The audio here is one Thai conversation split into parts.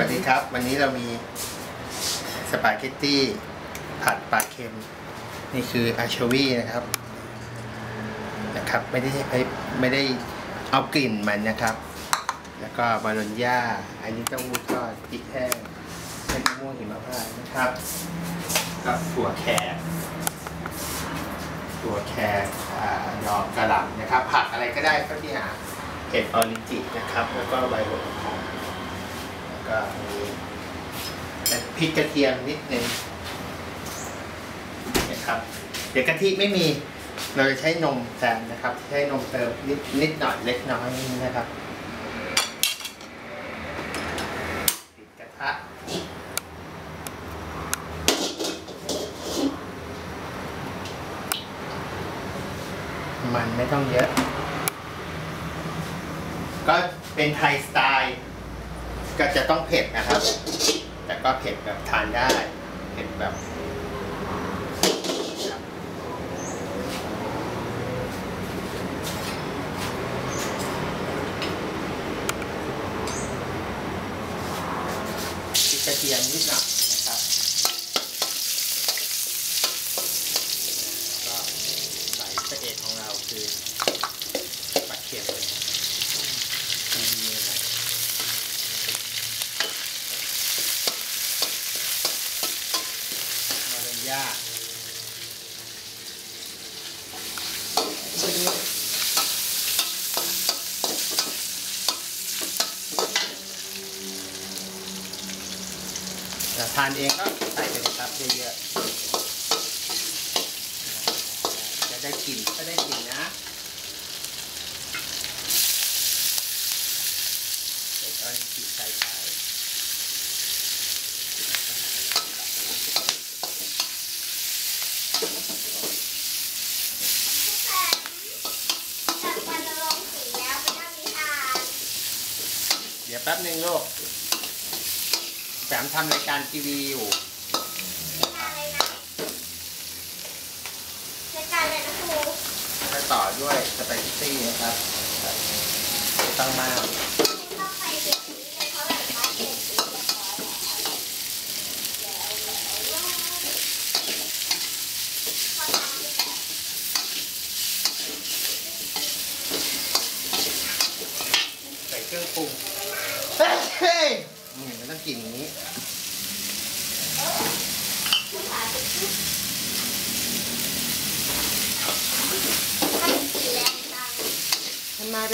วัสดีครับ วันนี้เรามีสปาเกตตี้ผัดปลาเค็ม นี่คืออาชวีนะครับ นะครับ ไม่ได้ไม่ไม่ได้เอากลิ่นมันนะครับ แล้วก็บาลอนย่าอันนี้เต้าหู้ทอดพริกแห้งเส้นมะม่วงหิมพานต์นะครับกับถั่วแขกถั่วแขกอ่าดอกกระหล่ำนะครับ ผักอะไรก็ได้ก็ที่หาเห็ดออริจินะครับ แล้วก็ใบโหระพา ก็มีพริกกระเทียมนิดนึงนะครับ เดี๋ยวกะทิไม่มีเราจะใช้นมแทนนะครับ ใช้นมเติมนิดนิดหน่อยเล็กน้อยนะครับปิดกระทะมันไม่ต้องเยอะ ก็เป็นไทยสไตล์ ก็จะต้องเผ็ดนะครับ แต่ก็เผ็ดแบบทานได้ เผ็ดแบบกระเทียมนิดหน่อยนะครับก็ใส่พระเอกของเราคือปลาเค็มเลยดีๆเลย มาเลยย่าทานเองก็ใส่ไปเลยครับเยอะๆจะได้กลิ่นก็ได้กลิ่นนะเสร็จแล้วจิใส่ไป จากวันจะลงสีแล้วไปนั่งนิทาน เดี๋ยวแป๊บหนึ่งลูกแฝมทำรายการทีวีอยู่นิทานอะไรนะรายการอะไรนะครูจะต่อด้วยสไปซี่นะครับไม่ต้องมาก ต้องไปเด็กนี้เลยเพราะแบบว่าเด็กสีเรียบร้อยแล้วแล้วแล้วพอทำไม่แต่ ใส่เครื่องปรุงเฮ้ยอืมมันต้องกินอย่างนี้ ผู้ชายเป็นผู้ให้สีแรงจัง ทำมา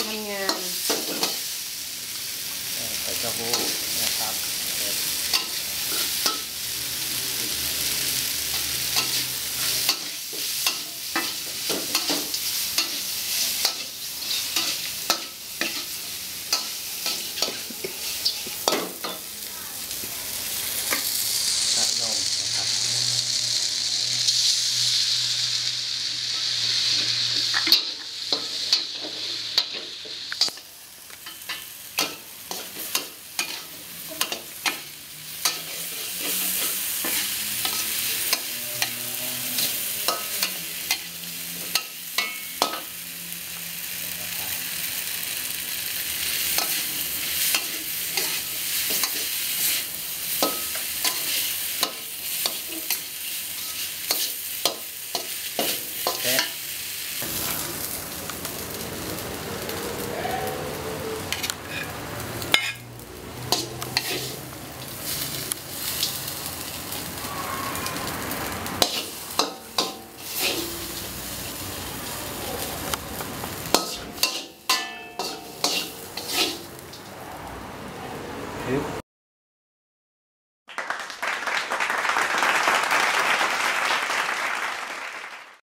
Okay.